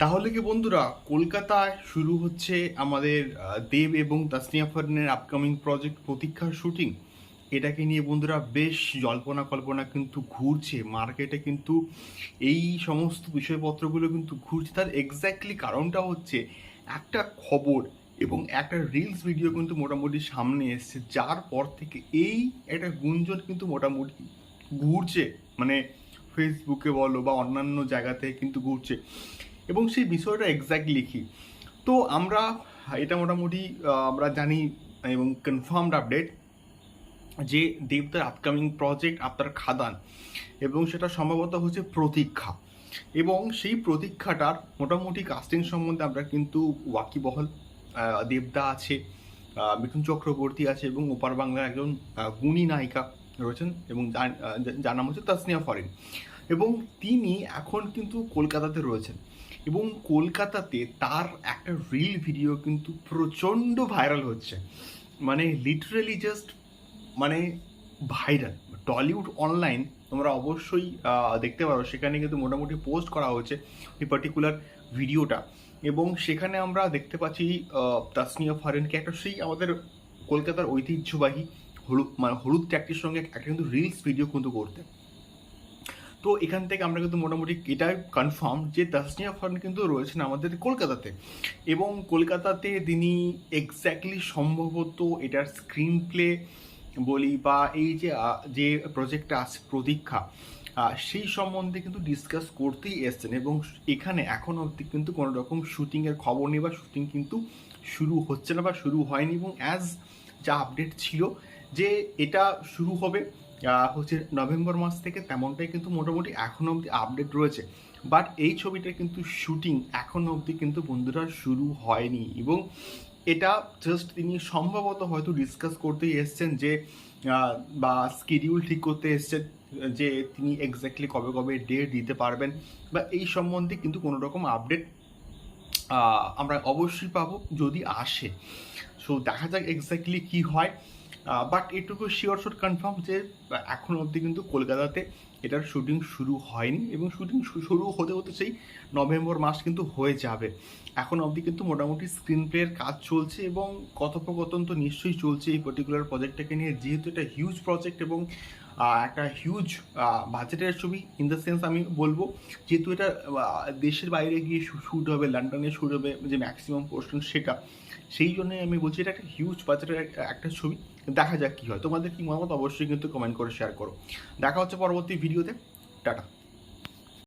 তাহলে কি বন্ধুরা, কলকাতায় শুরু হচ্ছে আমাদের দেব এবং তাসনিয়া ফারিনের আপকামিং প্রজেক্ট প্রতীক্ষার শুটিং এটাকে নিয়ে বন্ধুরা বেশ জল্পনা কল্পনা কিন্তু ঘুরছে। মার্কেটে কিন্তু এই সমস্ত বিষয়পত্রগুলো কিন্তু ঘুরছে। তার এক্স্যাক্টলি কারণটা হচ্ছে একটা খবর এবং একটা রিলস ভিডিও কিন্তু মোটামুটি সামনে এসছে, যার পর থেকে এই একটা গুঞ্জন কিন্তু মোটামুটি ঘুরছে। মানে ফেসবুকে বলো বা অন্যান্য জায়গাতে কিন্তু ঘুরছে। এবং সেই বিষয়টা এক্স্যাক্টলি কি তো আমরা, এটা মোটামুটি আমরা জানি এবং কনফার্মড আপডেট যে দেবদার আপকামিং প্রজেক্ট আপনার খাদান এবং সেটা সম্ভবত হচ্ছে প্রতীক্ষা। এবং সেই প্রতীক্ষাটার মোটামুটি কাস্টিং সম্বন্ধে আমরা কিন্তু ওয়াকিবহল দেবদা আছে মিঠুন চক্রবর্তী আছে এবং ওপার বাংলার একজন গুণী নায়িকা রয়েছেন এবং যার নাম হচ্ছে তাসনিয়া ফরিন। এবং তিনি এখন কিন্তু কলকাতাতে রয়েছেন। এবং কলকাতাতে তার একটা রিল ভিডিও কিন্তু প্রচণ্ড ভাইরাল হচ্ছে। মানে লিটারেলি জাস্ট মানে ভাইরাল টলিউড অনলাইন তোমরা অবশ্যই দেখতে পারো। সেখানে কিন্তু মোটামুটি পোস্ট করা হয়েছে এই পার্টিকুলার ভিডিওটা এবং সেখানে আমরা দেখতে পাচ্ছি তাসনিয়া ফারেনকে একটা সেই আমাদের কলকাতার ঐতিহ্যবাহী হলুদ মানে হলুদ ট্যাগটির সঙ্গে একটা কিন্তু রিলস ভিডিও কিন্তু করতে। তো এখান থেকে আমরা কিন্তু মোটামুটি এটাই কনফার্ম যে তাসনিয়া ফারহান কিন্তু রয়েছেন আমাদের কলকাতাতে। এবং কলকাতাতে তিনি এক্স্যাক্টলি সম্ভবত এটার স্ক্রিন প্লে বলি বা এই যে যে প্রজেক্টটা আছে প্রতীক্ষা সেই সম্বন্ধে কিন্তু ডিসকাস করতেই এসছেন। এবং এখানে এখন অবধি কিন্তু কোনো রকম শুটিংয়ের খবর নেই বা শুটিং কিন্তু শুরু হচ্ছে না বা শুরু হয়নি। এবং অ্যাজ যা আপডেট ছিল যে এটা শুরু হবে হচ্ছে নভেম্বর মাস থেকে তেমনটাই কিন্তু মোটামুটি এখনও অবধি আপডেট রয়েছে। বাট এই ছবিটার কিন্তু শুটিং এখনও অবধি কিন্তু বন্ধুরা শুরু হয়নি এবং এটা জাস্ট তিনি সম্ভবত হয়তো ডিসকাস করতেই এসছেন যে বা স্কেডিউল ঠিক করতে এসছেন যে তিনি এক্স্যাক্টলি কবে কবে ডেট দিতে পারবেন বা এই সম্বন্ধে কিন্তু কোনো রকম আপডেট আমরা অবশ্যই পাবো যদি আসে। সো দেখা যাক এক্স্যাক্টলি কী হয়। বাট এটুকু শিওর শোর কনফার্ম যে, এখন অবধি কিন্তু কলকাতাতে এটার শুটিং শুরু হয়নি এবং শুটিং শুরু হতে হতে সেই নভেম্বর মাস কিন্তু হয়ে যাবে। এখন অবধি কিন্তু মোটামুটি স্ক্রিন প্লের কাজ চলছে এবং কথোপকথন তো নিশ্চয়ই চলছে এই পার্টিকুলার প্রজেক্টটাকে নিয়ে। যেহেতু এটা হিউজ প্রজেক্ট এবং একটা হিউজ বাজেটের ছবি ইন দ্য সেন্স আমি বলব, যেহেতু এটা দেশের বাইরে গিয়ে শ্যুট হবে, লন্ডনে শ্যুট হবে, যে ম্যাক্সিমাম পোর্শন সেটা, সেই জন্যই আমি বলছি এটা একটা হিউজ বাজেটের একটা ছবি, দেখা যাক কী হয়। তোমাদের কি মতামত অবশ্যই কিন্তু কমেন্ট করে শেয়ার করো। দেখা হচ্ছে পরবর্তী ভিডিওতে টাটা।